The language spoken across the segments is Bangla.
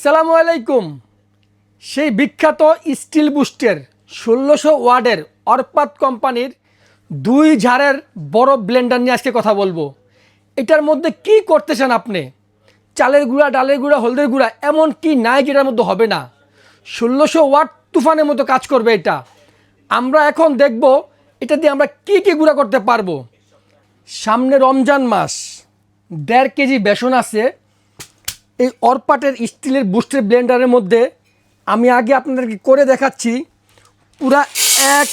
আসসালামু আলাইকুম। সেই বিখ্যাত স্টিল বুস্টের ষোলোশো ওয়ার্ডের অর্পাত কোম্পানির দুই ঝাড়ের বড় ব্লেন্ডার নিয়ে আজকে কথা বলব। এটার মধ্যে কি করতেছেন আপনি? চালের গুঁড়া, ডালের গুঁড়া, হলদের গুঁড়া, এমন কি নাই যেটার মধ্যে হবে না। ষোলোশো ওয়াট তুফানের মতো কাজ করবে এটা। আমরা এখন দেখব এটা দিয়ে আমরা কি কি গুঁড়া করতে পারব। সামনে রমজান মাস, দেড় কেজি বেসন আছে এই অরপাটের স্টিলের বুস্টের ব্লেন্ডারের মধ্যে আমি আগে আপনাদেরকে করে দেখাচ্ছি। পুরা এক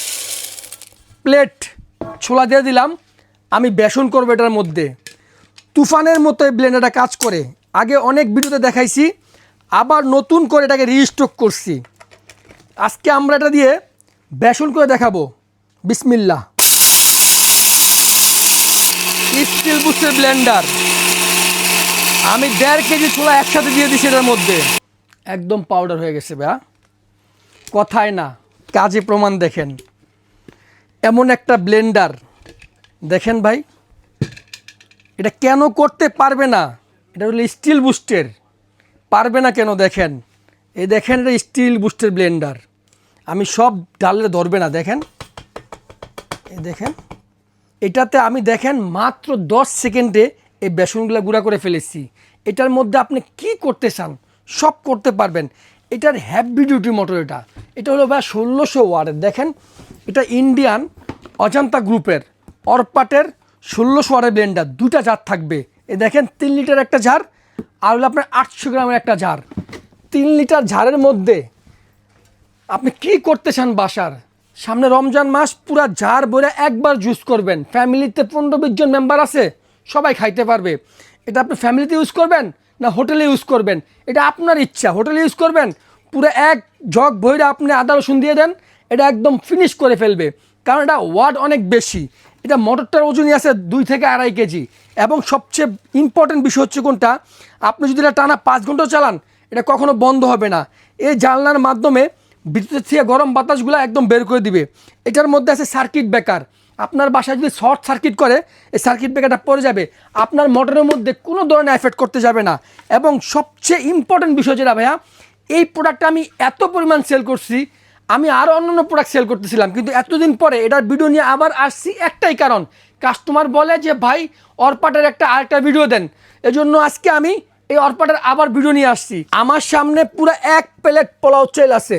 প্লেট ছোলা দিয়ে দিলাম। আমি বেসন করব এটার মধ্যে। তুফানের মতো এই ব্লেন্ডারটা কাজ করে। আগে অনেক ভিডিওতে দেখাইছি, আবার নতুন করে এটাকে রিস্টক করছি। আজকে আমরা এটা দিয়ে বেসন করে দেখাবো। বিসমিল্লা স্টিল বুস্টের ব্লেন্ডার। আমি দেড় কেজি ছোলা একসাথে দিয়ে দিছি এটার মধ্যে। একদম পাউডার হয়ে গেছে ব্যা কথায় না, কাজে প্রমাণ দেখেন। এমন একটা ব্লেন্ডার দেখেন ভাই, এটা কেন করতে পারবে না? এটা হলো স্টিল বুস্টের পারবে না কেন দেখেন? এই দেখেন, এটা স্টিল বুস্টের ব্লেন্ডার আমি সব ডালে ধরবে না, দেখেন। এই দেখেন, এটাতে আমি দেখেন মাত্র দশ সেকেন্ডে এই বেসনগুলো গুঁড়া করে ফেলেছি। এটার মধ্যে আপনি কি করতে চান, সব করতে পারবেন। এটার হ্যাভি ডিউটি মোটর এটা। এটা হলো ভাই ষোলোশো ওয়ার্ডের দেখেন, এটা ইন্ডিয়ান অজান্তা গ্রুপের। অরপাটের ষোলোশো ওয়ার্ডের ব্লেন্ডার দুটা জার থাকবে। এ দেখেন, তিন লিটার একটা ঝাড় আর হলো আপনার আটশো গ্রামের একটা ঝাড় তিন লিটার ঝাড়ের মধ্যে আপনি কি করতে চান বাসার? সামনে রমজান মাস, পুরা ঝাড় বলে একবার জুস করবেন। ফ্যামিলিতে পনেরো বিশ জন মেম্বার আছে। সবাই খাইতে পারবে। এটা আপনি ফ্যামিলিতে ইউজ করবেন না হোটেলে ইউজ করবেন? এটা আপনার ইচ্ছা। হোটেলে ইউজ করবেন, পুরো এক জগ বইরা আপনি আদা, রসুন দিয়ে দেন, এটা একদম ফিনিশ করে ফেলবে। কারণ এটা ওয়াট অনেক বেশি। এটা মটরটার ওজনই আছে দুই থেকে আড়াই কেজি। এবং সবচেয়ে ইম্পর্টেন্ট বিষয় হচ্ছে কোনটা? আপনি যদি এটা টানা পাঁচ ঘণ্টা চালান, এটা কখনো বন্ধ হবে না। এই জানলার মাধ্যমে বিদ্যুতের থেকে গরম বাতাসগুলো একদম বের করে দিবে। এটার মধ্যে আছে সার্কিট ব্রেকার আপনার বাসায় যদি শর্ট সার্কিট করে, এই সার্কিট ব্রেকারটা পড়ে যাবে। আপনার মোটরের মধ্যে কোনো ধরনের এফেক্ট করতে যাবে না। এবং সবচেয়ে ইম্পর্টেন্ট বিষয় যেটা ভাইয়া, এই প্রোডাক্টটা আমি এত পরিমাণ সেল করছি, আমি আরও অন্যান্য প্রোডাক্ট সেল করতেছিলাম। কিন্তু এতদিন পরে এটার ভিডিও নিয়ে আবার আসছি একটাই কারণ। কাস্টমার বলে যে, ভাই, অরপাটের একটা আরেকটা ভিডিও দেন। এজন্য আজকে আমি এই অরপাটের আবার ভিডিও নিয়ে আসছি। আমার সামনে পুরো এক প্লেট পোলাও চেল আছে।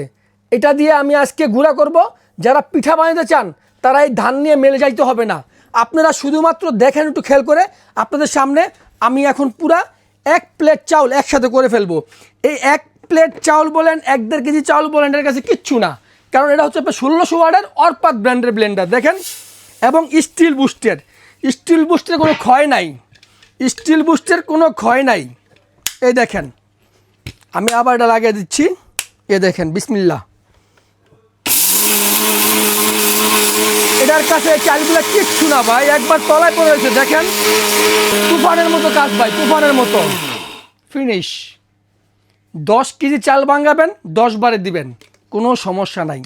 এটা দিয়ে আমি আজকে গুঁড়া করব। যারা পিঠা বানাতে চান তারা এই ধান নিয়ে মেলে যাইতে হবে না। আপনারা শুধুমাত্র দেখেন একটু খেয়াল করে, আপনাদের সামনে আমি এখন পুরা এক প্লেট চাউল একসাথে করে ফেলব। এই এক প্লেট চাউল বলেন, এক দেড় কেজি চাউল বলেন, এর কাছে কিচ্ছু না। কারণ এটা হচ্ছে আপনার ষোলোশো ওয়ার্ডের অরপাত ব্র্যান্ডের ব্লেন্ডার, দেখেন? এবং স্টিল বুস্টের। স্টিল বুস্টের কোনো ক্ষয় নাই। স্টিল বুস্টের কোনো ক্ষয় নাই। এই দেখেন, আমি আবার এটা লাগিয়ে দিচ্ছি। এ দেখেন বিসমিল্লা এটার কাছে চালগুলো কিচ্ছু না ভাই, একবার তলায় পড়ে রয়েছে, দেখেন। তুফানের মতো কাজ ভাই, তুফানের মতো। ফিনিশ দশ কেজি চাল ভাঙাবেন, দশ বারে দিবেন, কোনো সমস্যা নাই।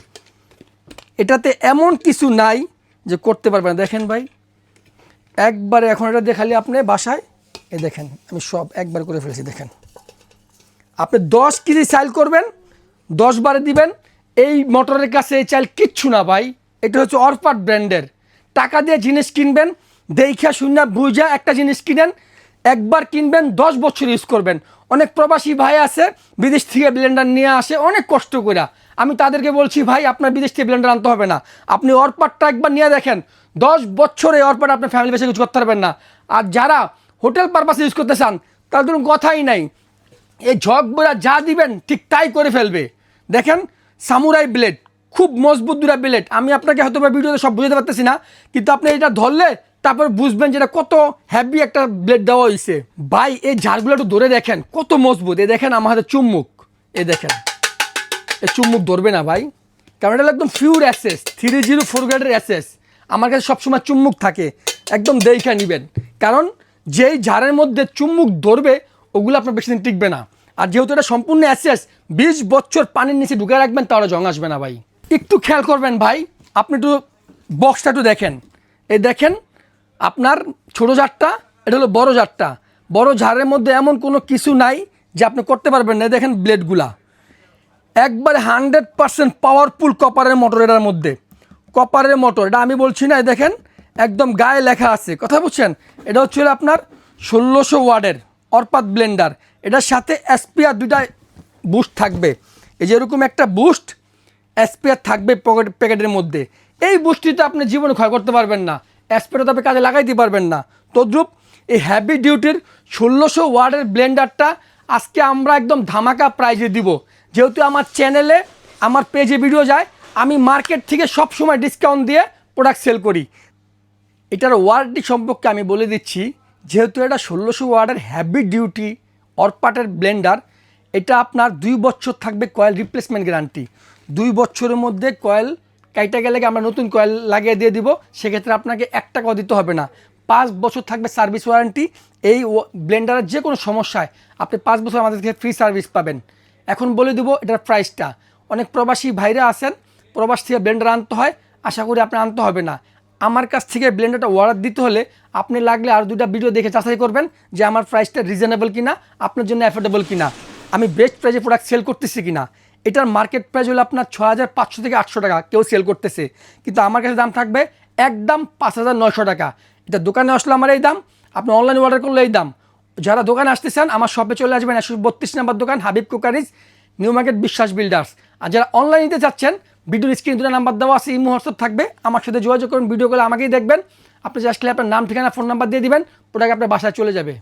এটাতে এমন কিছু নাই যে করতে পারবেন। দেখেন ভাই, একবারে এখন এটা দেখালি আপনি বাসায়। এ দেখেন, আমি সব একবার করে ফেলেছি, দেখেন। আপনি দশ কেজি চাল করবেন, দশ বারে দিবেন, এই মোটরের কাছে এই চাল কিচ্ছু না ভাই। এটা হচ্ছে অরপাট ব্র্যান্ডের। টাকা দিয়ে জিনিস কিনবেন দেখা শূন্য বুঝা একটা জিনিস কিনেন, একবার কিনবেন, দশ বছর ইউজ করবেন। অনেক প্রবাসী ভাই আছে, বিদেশ থেকে ব্লেন্ডার নিয়ে আসে, অনেক কষ্ট করে আমি তাদেরকে বলছি, ভাই, আপনার বিদেশ থেকে ব্লেন্ডার আনতে হবে না। আপনি অরপাটটা একবার নিয়ে দেখেন, দশ বছরে অরপাট আপনার ফ্যামিলি বেশি ইউজ করতে পারবেন না। আর যারা হোটেল পারপাসে ইউজ করতে চান, তাদের কোনো কথাই নাই। এই ঝক বোরা যা দিবেন, ঠিক তাই করে ফেলবে। দেখেন, সামুরাই ব্লেড খুব মজবুত দুরা ব্লেড আমি আপনাকে হয়তো বা ভিডিওতে সব বুঝতে পারতেছি না, কিন্তু আপনি এটা ধরলে তারপর বুঝবেন যেটা কত হ্যাভি একটা ব্লেড দেওয়া হয়েছে ভাই, এই ঝাড়গুলো একটু ধরে দেখেন, কত মজবুত। এ দেখেন আমার হাতে চুম্মুক। এ দেখেন। এ চুম্মুক ধরবে না ভাই। কারণ এটা একদম pure assess three zero four গ্রেডের অ্যাসেস আমার কাছে সবসময় চুম্মুক থাকে। একদম দেখা নেবেন। কারণ যেই ঝাড়ের মধ্যে চুম্মুক ধরবে, ওগুলো আপনার বেশি দিন টিকবে না। আর যেহেতু এটা সম্পূর্ণ অ্যাসেস বিশ বছর পানির নিচে ঢুকে রাখবেন, তাহলে জং আসবে না ভাই। একটু খেয়াল করবেন ভাই, আপনি একটু বক্সটা একটু দেখেন। এই দেখেন, আপনার ছোটো জারটা এটা হলো বড় জারটা বড় ঝাড়ের মধ্যে এমন কোনো কিছু নাই যে আপনি করতে পারবেন না। দেখেন ব্লেডগুলা একবারে হান্ড্রেড পার্সেন্ট পাওয়ারফুল কপারের মোটর এটার মধ্যে। কপারের মোটর এটা আমি বলছি না দেখেন, একদম গায়ে লেখা আছে। কথা বুঝছেন? এটা হচ্ছে আপনার ষোলোশো ওয়ার্ডের অর্পাত ব্লেন্ডার এটার সাথে এসপিআর দুইটা বুস্ট থাকবে। এই যে এরকম একটা বুস্ট এসপিআর থাকবে পকেট প্যাকেটের মধ্যে। এই বুস্টটিতে আপনি জীবনে ক্ষয় করতে পারবেন না। এসপিআর তো আপনি কাজে লাগাইতে পারবেন না। তদ্রুপ এই হ্যাভি ডিউটির ষোলোশো ওয়ার্ডের ব্লেন্ডারটা আজকে আমরা একদম ধামাকা প্রাইজে দিব। যেহেতু আমার চ্যানেলে আমার পেজে ভিডিও যায়, আমি মার্কেট থেকে সব সময় ডিসকাউন্ট দিয়ে প্রোডাক্ট সেল করি। এটার ওয়ারেন্টি সম্পর্কে আমি বলে দিচ্ছি, যেহেতু এটা ষোলোশো ওয়ার্ডের হ্যাভি ডিউটি অরপাটের ব্লেন্ডার এটা আপনার দুই বছর থাকবে কয়েল রিপ্লেসমেন্ট গ্যারান্টি দুই বছরের মধ্যে কয়েল কাইটা গেলে আমরা নতুন কয়েল লাগিয়ে দিয়ে দিব? সেক্ষেত্রে আপনাকে এক টাকাও দিতে হবে না। পাঁচ বছর থাকবে সার্ভিস ওয়ারেন্টি। এই ব্লেন্ডারের যে কোনো সমস্যায় আপনি পাঁচ বছর আমাদের থেকে ফ্রি সার্ভিস পাবেন। এখন বলে দেবো এটার প্রাইসটা। অনেক প্রবাসী ভাইরা আছেন, প্রবাস থেকে ব্লেন্ডার আনতে হয়। আশা করি আপনার আনতে হবে না। আমার কাছ থেকে ব্লেন্ডারটা অর্ডার দিতে হলে আপনি লাগলে আর দুটা ভিডিও দেখে যাচাই করবেন যে আমার প্রাইসটা রিজনেবল কিনা, আপনার জন্য অ্যাফোর্ডেবল কিনা। আমি বেস্ট প্রাইজে প্রোডাক্ট সেল করতেছি কিনা। এটার মার্কেট প্রাইস হলো আপনার ছ হাজার পাঁচশো থেকে আটশো টাকা, কেউ সেল করতেছে। কিন্তু আমার কাছে দাম থাকবে একদম পাঁচ হাজার নয়শো টাকা। এটা দোকানে আসলে আমার এই দাম, আপনি অনলাইনে অর্ডার করলে এই দাম। যারা দোকানে আসতে চান, আমার শপে চলে আসবেন একশো বত্রিশ নাম্বার দোকান Habib cookeries new market Biswas builders আর যারা অনলাইন নিতে চাচ্ছেন ভিডিওর স্ক্রিন দুটো নাম্বার দেওয়া আছে ইমো হোয়াটসঅ্যাপ থাকবে। আমার সাথে যোগাযোগ করুন ভিডিও করে আমাকেই দেখবেন। আপনি জাস্ট আপনার নাম, ঠিকানা ফোন নাম্বার দিয়ে দিবেন প্রোডাক্ট আপনার বাসায় চলে যাবে।